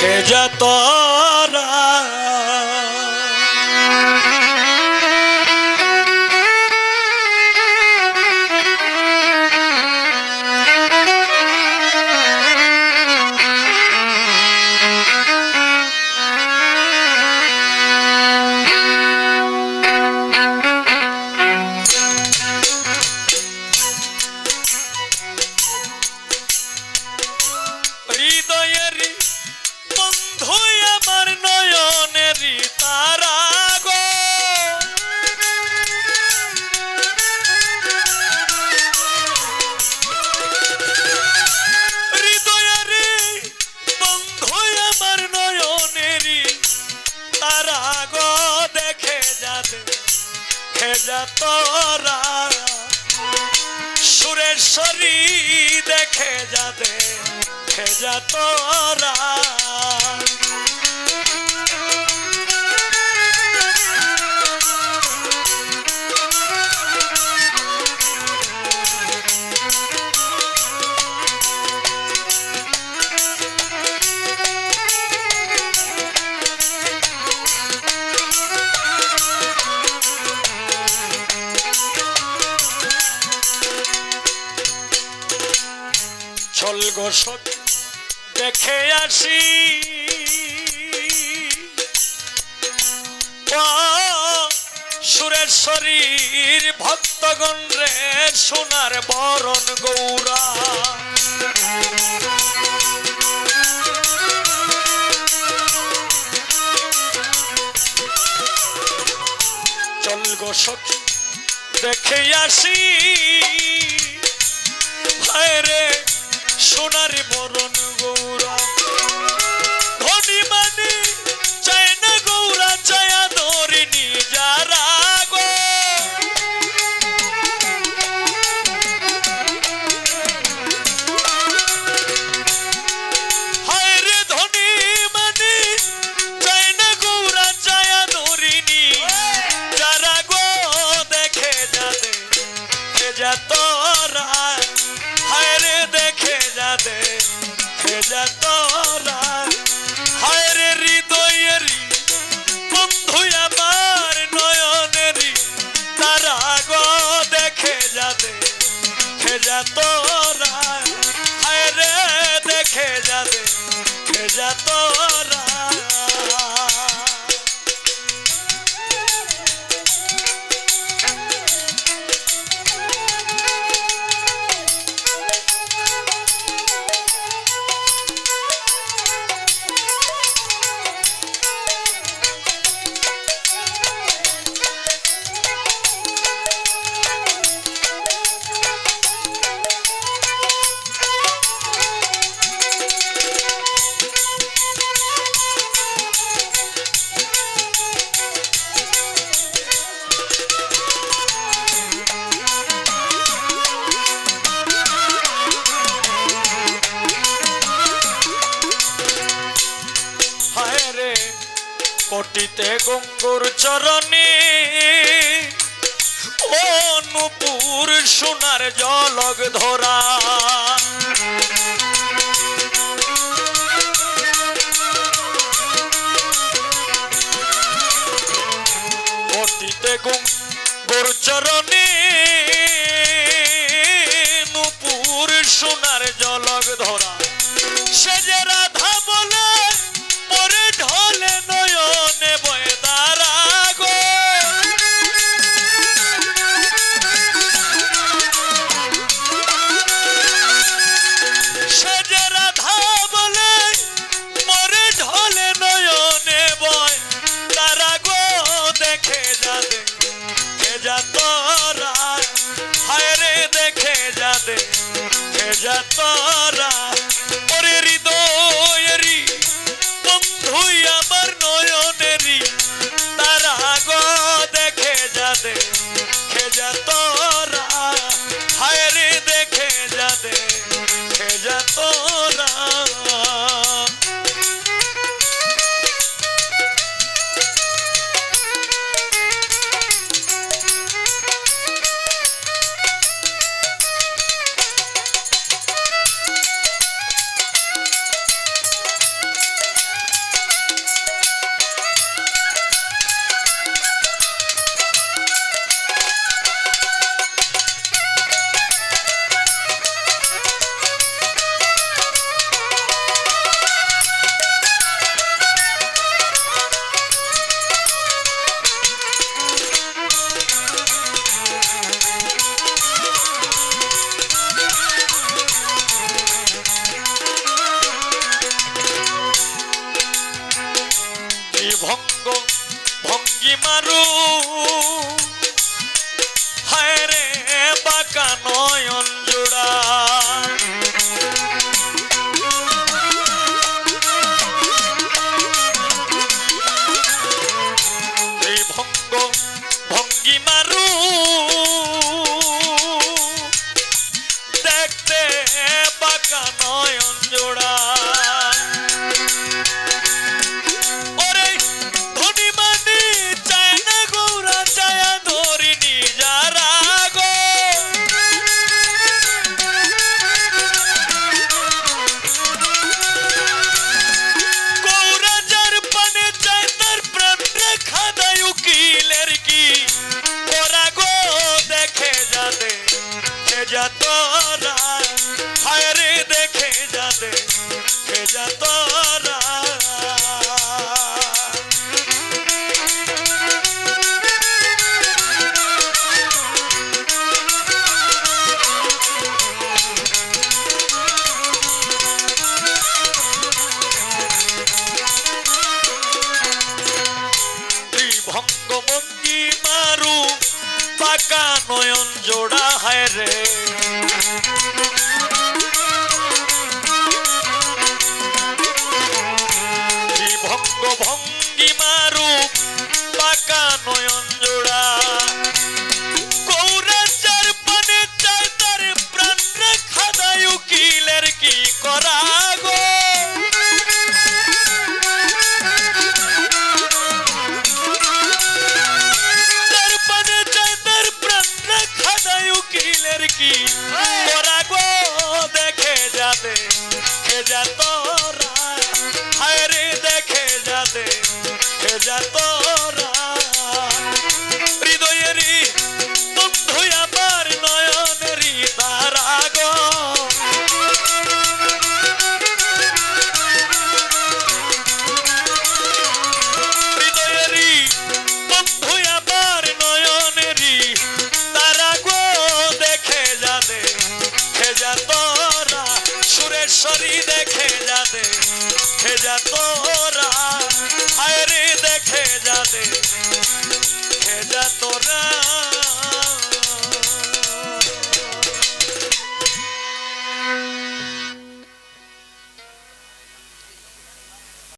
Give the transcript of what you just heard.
que ya todo তোরা সুরেশ্বরী দেখে যা দেখে তোরা। সব দেখে আসি। ও সুরেশ্বরীর ভক্তগণ রে, সোনার বরণ গৌরা। চল গো সখী দেখে আসি। রে সোনার বরণ গৌরা যা তোরা হায় রে হৃদয়েরই বন্ধু আমার নয়নেরই তারা গো দেখে যা দেখে তোরা কোটিতে গঙ্গুর চরণে। অনুপুর সোনার জলগ ধরা। কোটিতে গঙ্গুর চরণে নুপুর সোনার জলগ ধরা। সে যে দেখে जोड़ রে খেজা